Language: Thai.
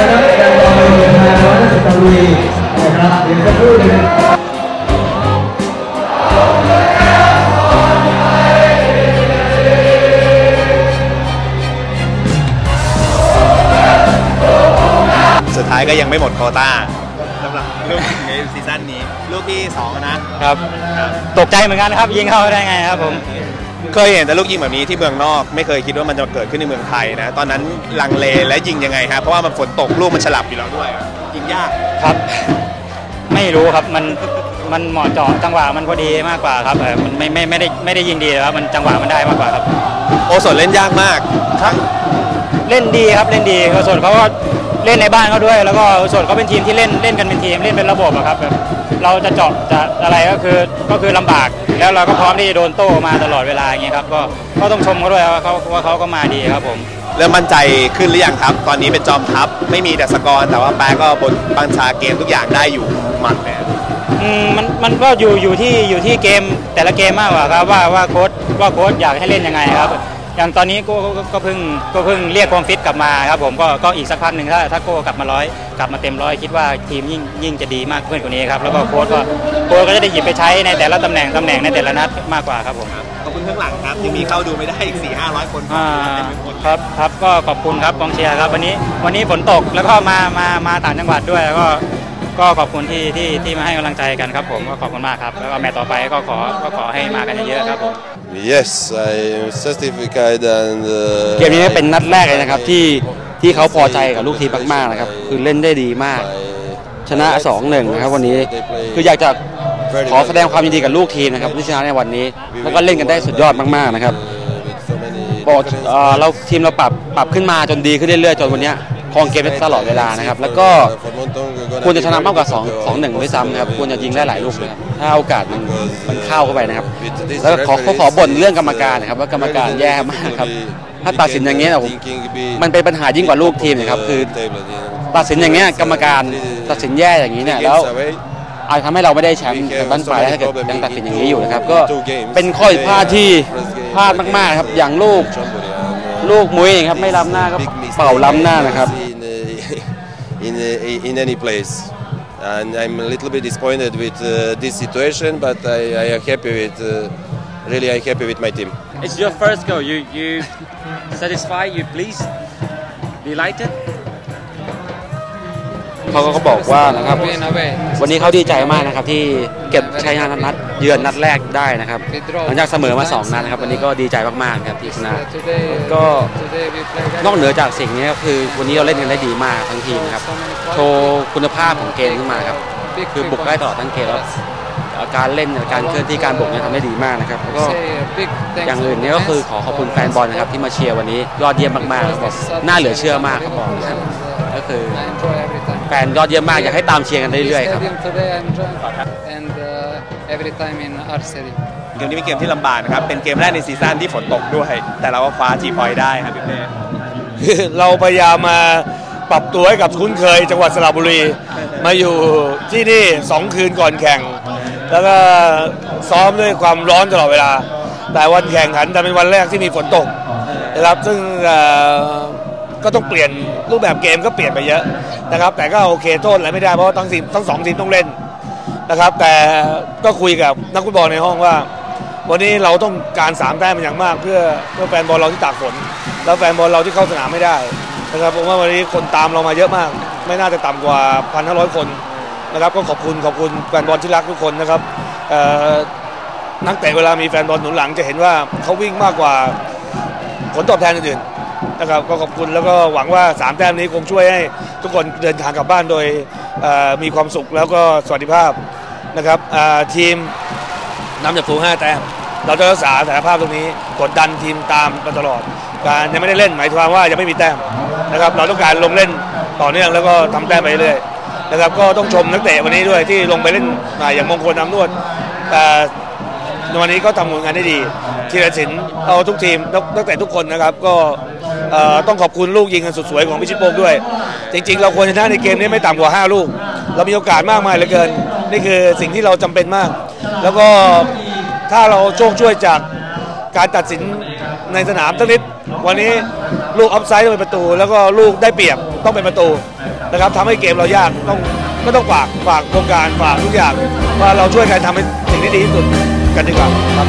นะครับแฟนบอลเดินทางมาที่สตารีนะครับเดี๋ยวสักครู่หนึงสุดท้ายก็ยังไม่หมดโควต้าสำหรับลูกในซีซั่นนี้ ลูกที่สองนะครับ ตกใจเหมือนกันครับ ยิงเข้าได้ไงครับผม เคยเห็นแต่ลูกยิงแบบนี้ที่เมืองนอก ไม่เคยคิดว่ามันจะเกิดขึ้นในเมืองไทยนะ ตอนนั้นลังเลและยิงยังไงฮะเพราะว่ามันฝนตกลูกมันฉลับอยู่แล้วด้วยยิงยาก ครับ ไม่รู้ครับมันมันเหมาะเจาะจังหวะมันพอดีมากกว่าครับเออมันไม่ไม่ไม่ได้ไม่ได้ยิงดีครับมันจังหวะมันได้มากกว่าครับ โอสดเล่นยากมากครับเล่นดีครับเล่นดีโอสดเขาก็ เล่นในบ้านเขาด้วย แล้วก็โอสดเขาเป็นทีมที่เล่นเล่นกันเป็นทีมเล่นเป็นระบบอะครับแบบเราจะเจาะจะอะไรก็คือก็คือลำบาก แล้วเราก็พร้อมที่จะโดนโต้มาตลอดเวลาอย่างเงี้ยครับก็ก็ต้องชมเขาด้วยว่าเขาว่าเขาก็มาดีครับผมเริ่มมั่นใจขึ้นหรือยังครับ ตอนนี้เป็นจอมทัพไม่มีแต่สกอร์แต่ว่าแป๊ะก็บนบัญชาเกมทุกอย่างได้อยู่หมัดเนี่ยอืมมันมันก็อยู่อยู่ที่อยู่ที่เกมแต่ละเกมมากกว่าครับว่าว่าโค้ชว่าโค้ชอยากให้เล่นยังไงครับ อย่างตอนนี้โก้ก็ก็เพิ่งก็เพิ่งเรียกความฟิตกลับมาครับผมก็ก็อีกสักพักหนึ่งถ้าถ้าโก้กลับมาร้อยกลับมาเต็มร้อยคิดว่าทีมยิ่งยิ่งจะดีมากขึ้นกว่านี้ครับแล้วก็โค้ชก็โค้ชก็จะได้หยิบไปใช้ในแต่ละตำแหน่งตำแหน่งในแต่ละนัดมากกว่าครับผมขอบคุณข้างหลังครับยังมีเข้าดูไม่ได้อีก4 5 0 0คนอ่าเต็มไปหมดครับครับก็ขอบคุณครับกองเชียร์ครับ วันนี้วันนี้ฝนตกแล้วก็มามามาต่างจังหวัดด้วยแล้วก็ ก็ขอบคุณที่ที่ที่มาให้กำลังใจกันครับผมก็ขอบคุณมากครับแล้วก็แมตช์ต่อไปก็ขอก็ขอให้มากันเยอะๆครับผม Yes, I am certified and. uh, เกมนี้เป็นนัดแรกเลยนะครับที่ที่เขาพอใจกับลูกทีมมากๆนะครับคือเล่นได้ดีมาก ชนะ 2-1นะครับวันนี้คืออยากจะขอแสดงความยินดีกับลูกทีมนะครับที่ชนะในวันนี้ แล้วก็เล่นกันได้สุดยอดมากๆนะครับบอกเอ่อเราทีมเราปรับปรับขึ้นมาจนดีขึ้นเรื่อยๆจนวันเนี้ย ครองเกมได้ตลอดเวลานะครับ แล้วก็ควรจะชนะมากกว่า2 2 1ด้วยซ้ำนะครับควรจะยิงได้หลายลูกนะครับถ้าโอกาสมันมันเข้าเข้าไปนะครับ แล้วก็ขอขอขอบ่นเรื่องกรรมการนะครับ ว่ากรรมการแย่มากครับถ้าตัดสินอย่างเงี้ยนะผมมันเป็นปัญหายิ่งกว่าลูกทีมนะครับ คือตัดสินอย่างเงี้ยกรรมการตัดสินแย่อย่างนี้เนี่ยแล้วอาจทำให้เราไม่ได้แชมป์ในบ้านปลายถ้าเกิดยังตัดสินอย่างนี้อยู่นะครับ ก็เป็นข้อผิดพลาดที่พลาดมากๆครับอย่างลูก ลูกมุ้ยครับไม่ล้ำหน้าก็เป่าล้ำหน้านะครับ In, uh, in any place. And I'm a little bit disappointed with uh, this situation, but I, I am happy with, uh, really, I'm happy with my team. It's your first goal you you satisfied you pleased delighted เขาก็บอกว่านะครับ วันนี้เขาดีใจมากนะครับที่เก็บชัยชนะนัดเยือนนัดแรกได้นะครับหลังจากเสมอมาสองนัดนะครับวันนี้ก็ดีใจมากๆครับที่ชนะก็นอกเหนือจากสิ่งนี้ก็คือวันนี้เราเล่นกันได้ดีมากทั้งทีมนะครับโชว์คุณภาพของเกมขึ้นมาครับคือบุกได้ตลอดทั้งเกมแล้วการเล่นการเคลื่อนที่การบุกเนี่ยทำได้ดีมากนะครับแล้วก็อย่างอื่นเนี่ยก็คือขอขอบคุณแฟนบอลนะครับที่มาเชียร์วันนี้ยอดเยี่ยมมากๆครับบอกน่าเหลือเชื่อมากครับบอกนะครับก็คือแฟนยอดเยี่ยมมากอยากให้ตามเชียร์กันเรื่อยๆครับ and uh, every time in our stadium. เกมนี้เป็นเกมที่ลำบากนะครับ เป็นเกมแรกในซีซั่นที่ฝนตกด้วย แต่เราก็คว้าทีพอยได้ครับพี่เป้เราพยายามมาปรับตัวให้กับคุ้นเคยจังหวัดสระบุรี มาอยู่ที่นี่สองคืนก่อนแข่ง แล้วก็ซ้อมด้วยความร้อนตลอดเวลา แต่วันแข่งขันจะเป็นวันแรกที่มีฝนตกนะครับซึ่ง ก็ต้องเปลี่ยนรูปแบบเกมก็เปลี่ยนไปเยอะนะครับ แต่ก็โอเคโทษอะไรไม่ได้เพราะว่าทั้งทีมทั้งสองทีมต้องเล่นนะครับ แต่ก็คุยกับนักฟุตบอลในห้องว่า วันนี้เราต้องการสามแต้มเป็นอย่างมาก เพื่อเพื่อแฟนบอลเราที่ตากฝนแล้วแฟนบอลเราที่เข้าสนามไม่ได้นะครับผมว่าวันนี้คนตามเรามาเยอะมาก ไม่น่าจะต่ำกว่า 1,500 คนนะครับก็ขอบคุณขอบคุณแฟนบอลที่รักทุกคนนะครับเอ่อนักเตะเวลามีแฟนบอลหนุนหลังจะเห็นว่าเขาวิ่งมากกว่าผลตอบแทนอื่น นะครับก็ขอบคุณแล้วก็หวังว่าสามแต้มนี้คงช่วยให้ทุกคนเดินทางกลับบ้านโดยมีความสุขแล้วก็สวัสดิภาพนะครับทีมนำจากฝูง5แต้มเราจะรักษาสถานภาพตรงนี้กดดันทีมตามมาตลอด การยังไม่ได้เล่นหมายความว่ายังไม่มีแต้มนะครับเราต้องการลงเล่นต่อเนื่องแล้วก็ทำแต้มไปเรื่อยนะครับก็ต้องชมนักเตะวันนี้ด้วยที่ลงไปเล่นอ่าอย่างมงคลนำนวดแต่วันนี้ก็ทำผลงานได้ดี ทีละสินเอาทุกทีมนักเตะทุกคนนะครับก็ เอ่อต้องขอบคุณลูกยิงกันสุดสวยของพิชิตโปกด้วย จริง ๆ เราควรชนะในเกมนี้ไม่ต่ำกว่า 5 ลูก เรามีโอกาสมากมายเหลือเกิน นี่คือสิ่งที่เราจำเป็นมาก แล้วก็ถ้าเราโชคช่วยจากการตัดสินในสนามสักนิดวันนี้ลูกออฟไซด์เป็นประตู แล้วก็ลูกได้เปรียบต้องเป็นประตูนะครับทำให้เกมเรายากต้องก็ต้องฝากฝากโครงการฝากทุกอย่างว่าเราช่วยกันทำให้สิ่งที่ดีที่สุดกันดีกว่าครับ